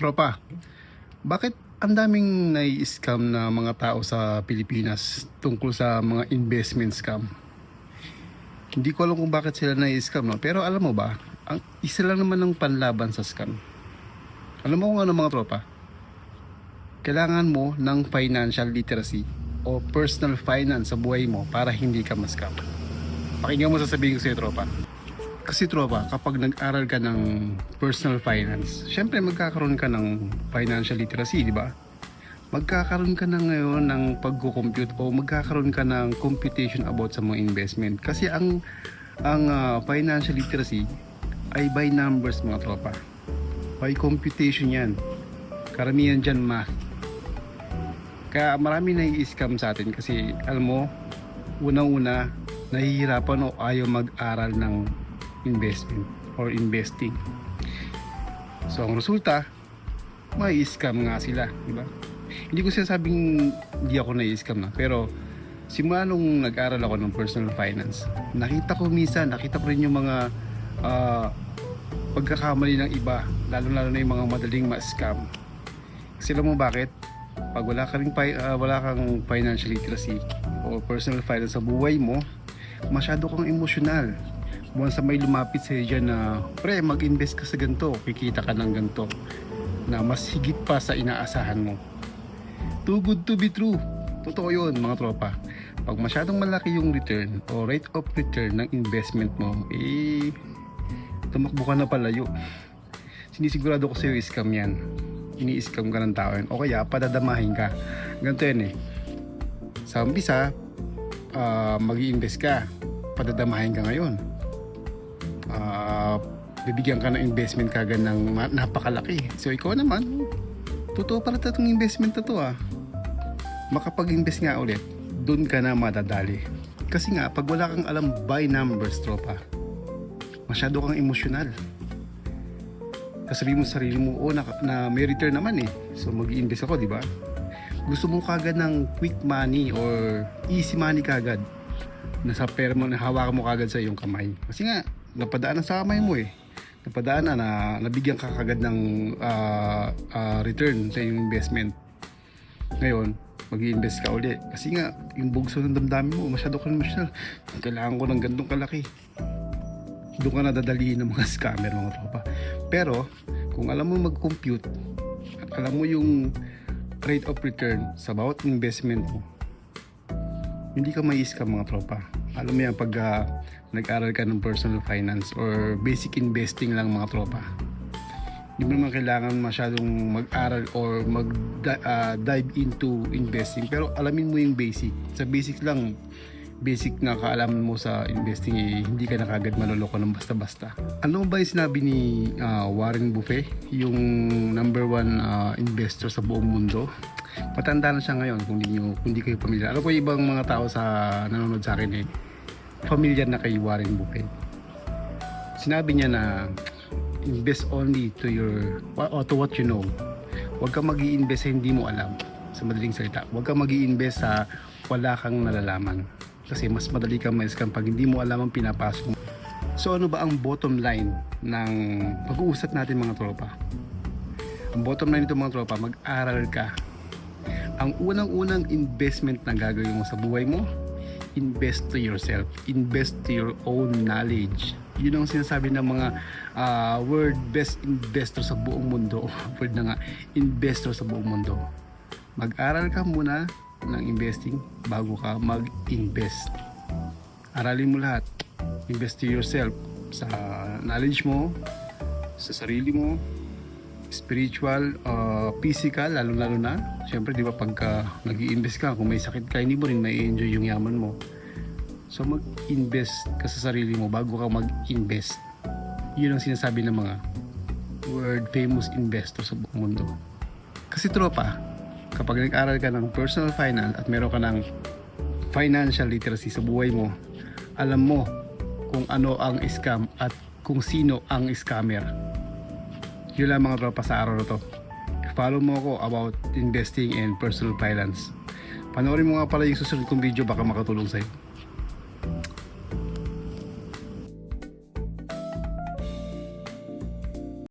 Tropa, bakit ang daming nai-scam na mga tao sa Pilipinas tungkol sa mga investment scam? Hindi ko alam kung bakit sila nai-scam, no? Pero alam mo ba, ang isa lang naman ng panlaban sa scam. Alam mo kung ano mga tropa? Kailangan mo ng financial literacy o personal finance sa buhay mo para hindi ka ma-scam. Pakinggan mo sasabihin ko sa'yo, tropa. Kasi tropa, kapag nag-aral ka ng personal finance, syempre magkakaroon ka ng financial literacy, di ba? Magkakaroon ka na ngayon ng pagko-compute o magkakaroon ka ng computation about sa mga investment. Kasi ang ang ah, financial literacy ay by numbers mga tropa. By computation yan. Karamihan dyan math. Kaya marami na scam sa atin kasi alam mo, unang-una, nahihirapan o ayaw mag-aral ng investment or investing. So ang resulta, may scam nga sila, di ba? Hindi ko sinasabing hindi ako na-scam na, pero simula nung nag-aral ako ng personal finance, nakita ko minsan, nakita ko rin yung mga ah, pagkakamali ng iba, lalo-lalo na yung mga madaling ma-scam. Kasi alam mo bakit? Pag wala kang, fi- ah, wala kang financial literacy o personal finance sa buhay mo, masyado kang emosyonal. Once sa may lumapit sa'yo dyan na, pre, mag-invest ka sa ganito, kikita ka ng ganito, na mas higit pa sa inaasahan mo. Too good to be true. Totoo yun, mga tropa. Pag masyadong malaki yung return o rate of return ng investment mo, eh, tumakbo ka na palayo. Sinisigurado ko sa'yo, scam yan. Ini-scam ka ng tao yan. O kaya, padadamahin ka. Ganito yan eh. Sa umpisa, ah, mag invest ka. Padadamahin ka ngayon. Ah, bibigyan ka ng investment kagad ng napakalaki. So ikaw naman, totoo pala itong investment na to ah. Makapag-invest nga ulit, doon ka na madadali. Kasi nga, pag wala kang alam by numbers, tropa, masyado kang emosyonal. Kasabi mo sa sarili mo, oh, na, na may return naman eh. So mag invest ako, di ba? Gusto mo kagad ng quick money or easy money kagad. Nasa pera mo, nahawakan mo kagad sa iyong kamay. Kasi nga, napadaan na sa kamay mo eh. Napadaan na, na nabigyan ka kagad ng ah, ah, return sa iyong investment. Ngayon, mag invest ka ulit. Kasi nga, yung bugso ng damdamin mo, masyado ka emotional. Kailangan ko ng gantong kalaki. Doon ka nadadalihin ng mga scammer, mga tropa. Pero, kung alam mo mag-compute, at alam mo yung rate of return sa bawat investment mo, hindi ka may scam mga tropa. Alam mo yan pag ah, nag-aral ka ng personal finance or basic investing lang mga tropa. Hindi mo naman kailangan masyadong mag-aral or mag-dive into investing pero alamin mo yung basic. Sa basic lang, basic na kaalaman mo sa investing eh, hindi ka na kagad maloloko ng basta-basta. Ano ba yung sinabi ni ah, Warren Buffett, yung number one ah, investor sa buong mundo? Matanda na siya ngayon kung hindi, nyo, kung hindi kayo pamilyar. Alam ko ibang mga tao sa nanonood sa akin eh, familiar na kay Warren Buffett. Sinabi niya na invest only to your or to what you know. Huwag kang mag invest sa hindi mo alam. Sa madaling salita, huwag kang mag invest sa wala kang nalalaman. Kasi mas madali kang ma-scam pag hindi mo alam ang pinapasok mo. So ano ba ang bottom line ng pag-uusap natin mga tropa? Ang bottom line nito mga tropa, mag-aral ka. Ang unang-unang investment na gagawin mo sa buhay mo, invest to yourself. Invest to your own knowledge. Yun ang sinasabi ng mga ah, word best investor sa buong mundo. Word na nga, investor sa buong mundo. Mag-aral ka muna ng investing bago ka mag-invest. Aralin mo lahat. Invest to yourself sa knowledge mo, sa sarili mo, spiritual, uh, physical, lalo-lalo na. Siyempre, di ba, pagka nag invest ka, kung may sakit ka, hindi mo rin may enjoy yung yaman mo. So, mag-invest ka sa sarili mo bago ka mag-invest. Yun ang sinasabi ng mga world famous investor sa buong mundo. Kasi tropa, kapag nag-aral ka ng personal finance at meron ka ng financial literacy sa buhay mo, alam mo kung ano ang scam at kung sino ang scammer. Yun lang mga tropa sa araw na to. Follow mo ako about investing and personal finance. Panoorin mo nga pala yung susunod kong video baka makatulong sa'yo.